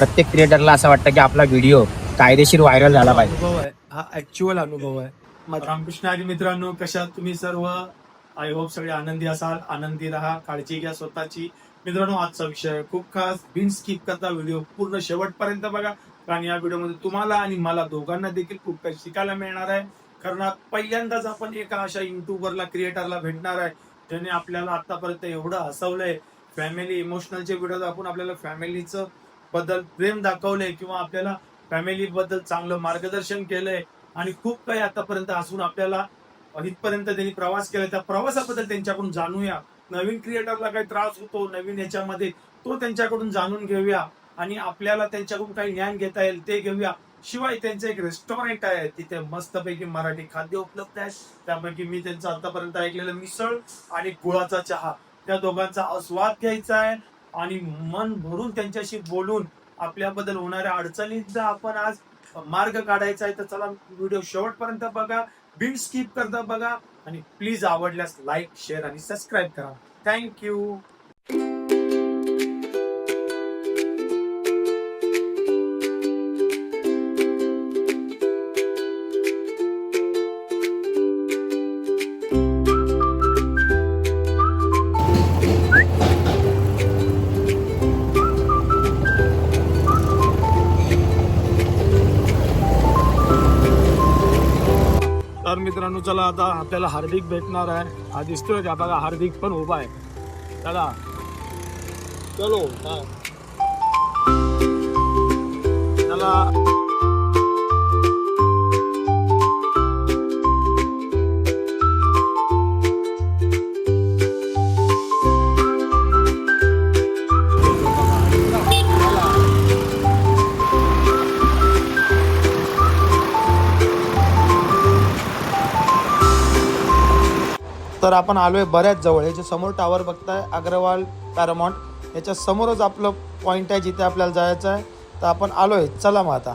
प्रत्येक क्रिएटरला असं वाटतं की आपला व्हिडिओ कायदेशीर व्हायरल झाला पाहिजे. हा ऍक्च्युअल अनुभव आहे. मग रामकृष्ण आजी मित्रांनो कशा तुम्ही सर्व? आय होप सगळे आनंदी असाल. आनंदी राहा. काळजी घ्या स्वतःची. मित्रांनो आजचा विषय खूप खास बिन स्किप करता व्हिडिओ पूर्ण शेवटपर्यंत बघा. कारण या व्हिडिओमध्ये तुम्हाला आणि मला दोघांना देखील खूप काही शिकायला मिळणार आहे. कारण आज पहिल्यांदाच आपण एका अशा युट्यूबरला क्रिएटरला भेटणार आहे. ज्याने आपल्याला आतापर्यंत एवढं हसवलंय. फॅमिली इमोशनलचे व्हिडिओ दाखवून आपल्याला फॅमिलीचं बद्दल प्रेम दाखवले किंवा आपल्याला फॅमिली बद्दल चांगलं मार्गदर्शन केलंय आणि खूप काही आतापर्यंत असून आपल्याला इथपर्यंत त्यांनी प्रवास केला त्या प्रवासाबद्दल त्यांच्याकडून जाणूया. नवीन क्रिएटरला काही त्रास होतो नवीन याच्यामध्ये तो त्यांच्याकडून जाणून घेऊया आणि आपल्याला त्यांच्याकडून काही ज्ञान घेता येईल ते घेऊया. शिवाय त्यांचं एक रेस्टॉरंट आहे तिथे मस्तपैकी मराठी खाद्य उपलब्ध आहे. त्यापैकी मी त्यांचं आतापर्यंत ऐकलेलं मिसळ आणि गुळाचा चहा. त्या दोघांचा आस्वाद घ्यायचा आहे. आणि मन भरून त्यांच्याशी बोलून आपल्याबद्दल होणाऱ्या अडचणींचा आपण आज मार्ग काढायचा आहे. तर चला व्हिडिओ शेवटपर्यंत बघा. बिन स्किप करता बघा. आणि प्लीज आवडल्यास लाईक शेअर आणि सबस्क्राईब करा. थँक्यू तर मित्रांनो चला आता आपल्याला हार्दिक भेटणार आहे. हा दिसतोय का बघा हार्दिक पण उभा आहे. चला. चलो चला. तर आपण आलोय बऱ्याच जवळ. याच्या समोर टावर बघताय अग्रवाल पॅरामॉन्ट याच्या समोरच आपलं पॉईंट आहे जिथे आपल्याला जायचं आहे. तर आपण आलोय. चला मग आता.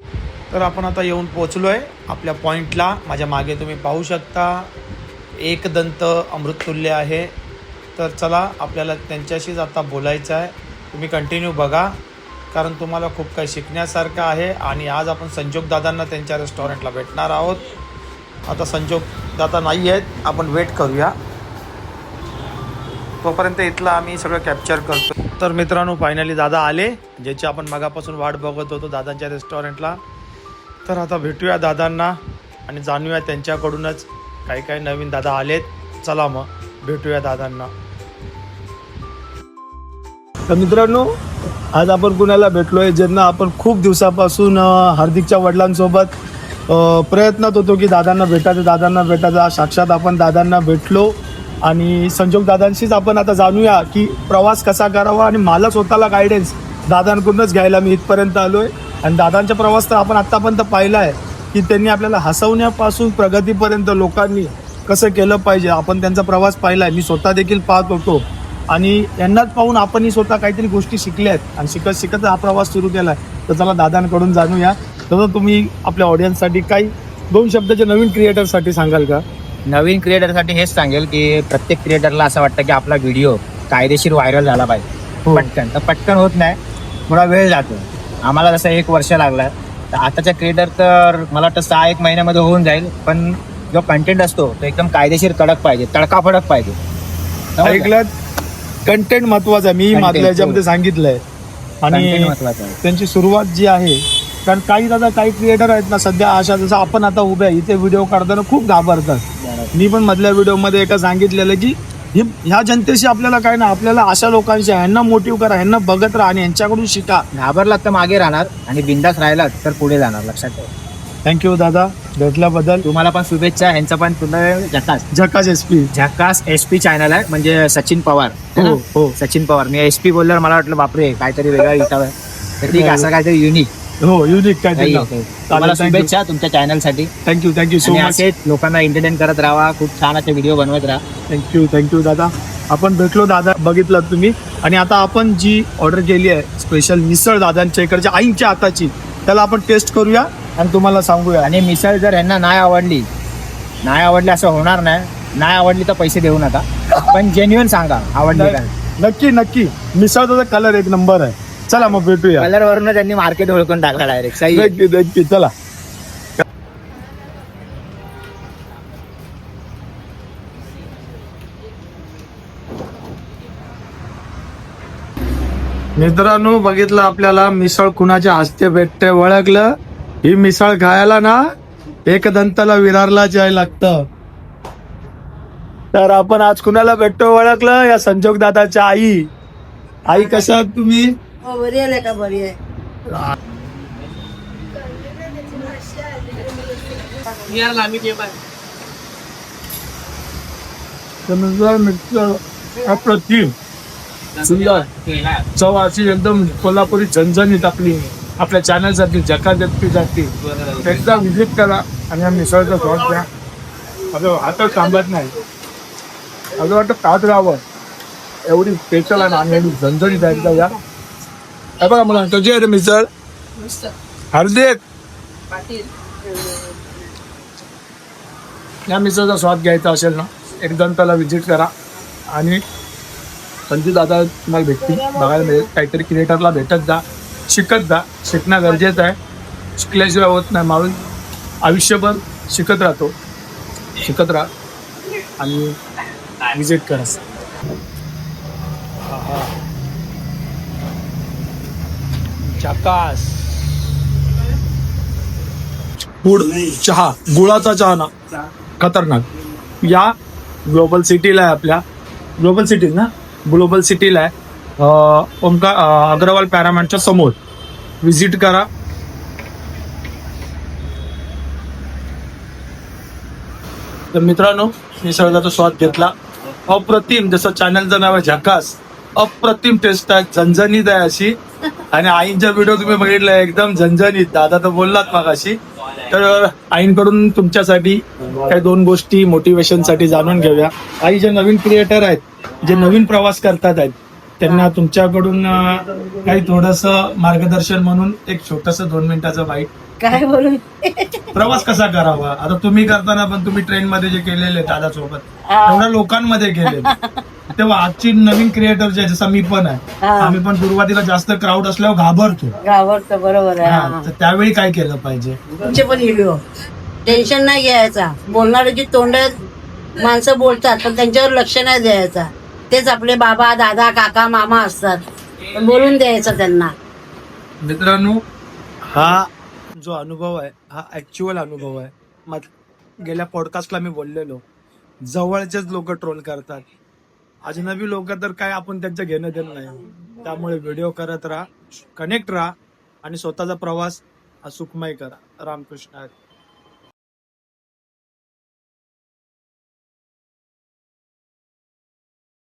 तर आपण आता येऊन पोचलोय आपल्या पॉईंटला माझ्या मागे तुम्ही पाहू शकता एक दंत अमृततुल्य आहे. तर चला आपल्याला त्यांच्याशीच आता बोलायचं आहे. तुम्ही कंटिन्यू बघा कारण तुम्हाला खूप काही शिकण्यासारखं आहे आणि आज आपण संजोग दादांना त्यांच्या रेस्टॉरंटला भेटणार आहोत. आता संजोग दादा नाही आहेत आपण वेट करूया. तोपर्यंत इथलं आम्ही सगळं कॅप्चर करतो. तर मित्रांनो फायनली दादा आले ज्याची आपण मगापासून वाट बघत होतो दादांच्या रेस्टॉरंटला तर आता भेटूया दादांना आणि जाणूया त्यांच्याकडूनच काही काही नवीन दादा आलेत. चला मग भेटूया दादांना. तर मित्रांनो आज आपण कुणाला भेटलोय ज्यांना आपण खूप दिवसापासून हार्दिकच्या वडिलांसोबत प्रयत्नात होतो की दादांना भेटायचं दादांना भेटायचं. साक्षात आपण दादांना भेटलो. आणि संजोग दादांशीच आपण आता जाणूया की प्रवास कसा करावा आणि मला स्वतःला गायडन्स दादांकडूनच घ्यायला मी इथपर्यंत आलो आहे आणि दादांचा प्रवास तर आपण आत्तापर्यंत पाहिला आहे की त्यांनी आपल्याला हसवण्यापासून प्रगतीपर्यंत लोकांनी कसं केलं पाहिजे आपण त्यांचा प्रवास पाहिला आहे मी स्वतः देखील पाहत होतो. आणि यांनाच पाहून आपणही स्वतः काहीतरी गोष्टी शिकल्या आहेत. आणि शिकत शिकत हा प्रवास सुरू केला आहे तर चला दादांकडून जाणूया. तसं तुम्ही आपल्या ऑडियन्ससाठी काही दोन शब्दाच्या नवीन क्रिएटरसाठी सांगाल का? नवीन क्रिएटरसाठी हेच सांगेल की प्रत्येक क्रिएटरला असं वाटतं की आपला व्हिडिओ कायदेशीर व्हायरल झाला पाहिजे. हो. पटकन. तर पटकन होत नाही. थोडा वेळ जातो. आम्हाला जसं एक वर्ष लागला. तर आताच्या क्रिएटर तर मला वाटतं सहा एक महिन्यामध्ये होऊन जाईल. पण जो कंटेंट असतो तो एकदम कायदेशीर कडक पाहिजे. तडकाफडक पाहिजे? ऐकलं कंटेंट महत्वाचं मी मागल्या याच्यामध्ये हो. सांगितलंय. आणि त्यांची सुरुवात जी आहे कारण काही दादा काही क्रिएटर आहेत ना सध्या अशा जसं आपण आता उभे आहे इथे व्हिडिओ काढताना खूप घाबरतात. मी पण मधल्या व्हिडिओमध्ये एका सांगितलेलं की ही ह्या जनतेशी आपल्याला काय ना आपल्याला अशा लोकांशी ह्यांना मोटिव्ह करा ह्यांना बघत राहा आणि यांच्याकडून शिका. घाबरलात तर मागे राहणार आणि बिंदास राहिलात तर पुढे जाणार लक्षात ठेवा. थँक्यू दादा. भेटल्याबद्दल. तुम्हाला पण शुभेच्छा यांचा पण तुला झकास. झकास एस पी झकास एस पी चॅनल आहे म्हणजे सचिन पवार. है ना? हो हो. सचिन पवार. मी एस पी बोलल्यावर मला वाटलं बापरे काहीतरी वेगळा विचार तर ठीक आहे असं काहीतरी युनिक हो युनिक काय काही आहे. तुम्हाला शुभेच्छा तुमच्या चॅनलसाठी thank you thank you so आणि मच असेच लोकांना एंटरटेन करत राहा खूप छान असे व्हिडिओ बनवत राहा. थँक्यू थँक्यू दादा. आपण भेटलो दादा बघितलं तुम्ही. आणि आता आपण जी ऑर्डर केली आहे स्पेशल मिसळ दादांच्या इकडच्या आईंच्या हाताची त्याला आपण टेस्ट करूया आणि तुम्हाला सांगूया. आणि मिसळ जर यांना नाही आवडली नाही आवडली असं होणार नाही. नाही आवडली तर पैसे देऊ नका. पण जेन्युअन सांगा आवडली काय? नक्की नक्की. मिसळचा कलर एक नंबर आहे. चला मग भेटूया. कलर वरून त्यांनी मार्केट ओळखून टाकला डायरेक्ट सही आहे. नक्की नक्की चला. मित्रांनो बघितलं आपल्याला मिसळ कुणाच्या हस्ते भेटते ओळखलं ही मिसळ खायला ना एक दंताला विरारला जाय लागतं. तर आपण आज कुणाला भेटतो ओळखलं या संजोग दादाच्या आई. आई कशा आहात तुम्ही? हो बरी आहे का? बरी आहे. मिक्सर अप्रतिम. सुंदर. चव अशी एकदम कोल्हापुरी झणझणीत आपली. आपल्या चॅनलसाठी जका जगती. जाती एकदा व्हिजिट करा आणि या मिसळचा स्वाद घ्या. असं हातच थांबत नाही. असं वाटतं खात राहावं एवढी स्पेशल आणि एवढी झणझणीत आहे. एकदा या. हे बघा मला कशी आहे रे मिसळ. हार्दिक या मिसळचा स्वाद घ्यायचा असेल ना एकदम त्याला व्हिजिट करा. आणि संजू दादा तुम्हाला भेटतील बघायला मिळेल. काहीतरी क्रिएटरला भेटत जा शिकत जा. शिकणं गरजेचं आहे. शिकल्याशिवाय होत नाही माणूस. आयुष्यभर शिकत राहतो. शिकत राहा. आणि विजिट करा. चकास. गुड चहा गुळाचा चहा ना. खतरनाक. या ग्लोबल सिटीला आहे आपल्या. ग्लोबल सिटी ना? ग्लोबल सिटीला आहे. ओमकार अग्रवाल पॅरामाउंटच्या समोर. विजिट करा. तर मित्रांनो निसर्गाचा स्वाद घेतला. अप्रतिम जसं चॅनलचं नाव आहे झकास. अप्रतिम टेस्ट आहे झणझणीत आहे अशी. आणि आईंचा व्हिडिओ तुम्ही बघितलाय एकदम झणझणीत. दादा तर बोललात मागाशी. तर आईंकडून तुमच्यासाठी काही दोन गोष्टी मोटिवेशनसाठी जाणून घेऊया. आई जे नवीन क्रिएटर आहेत जे नवीन प्रवास करतात आहेत त्यांना तुमच्याकडून काही थोडस मार्गदर्शन म्हणून एक छोटस दोन मिनिटाचं बाईट काय बोलू? प्रवास कसा करावा? आता तुम्ही करताना पण तुम्ही ट्रेन मध्ये जे केलेले दादा सोबत. एवढ्या लोकांमध्ये गेले तेव्हा आजची नवीन क्रिएटर जे आहे, जसं मी पण आहे हा. आम्ही पण सुरुवातीला जास्त क्राऊड असल्यावर घाबरतो. गावात बरोबर आहे. हा, हा. तर त्यावेळी काय केलं पाहिजे? तुमचे पण व्हिडिओ टेन्शन नाही घ्यायचा. बोलणाऱ्याची तोंड माणसं बोलतात पण त्यांच्यावर लक्ष नाही द्यायचा. तेच आपले बाबा दादा काका मामा असतात. पण बोलून द्यायचं त्यांना. मित्रांनो हा जो अनुभव आहे हा ऍक्च्युअल अनुभव आहे. मग गेल्या पॉडकास्टला मी बोललेलो. जवळचेच लोक ट्रोल करतात. अजनबी लोक तर काय आपण त्यांचं घेणं देणं नाही त्यामुळे व्हिडिओ करत राहा कनेक्ट राहा आणि स्वतःचा प्रवास हा सुखमय करा रामकृष्ण हरी.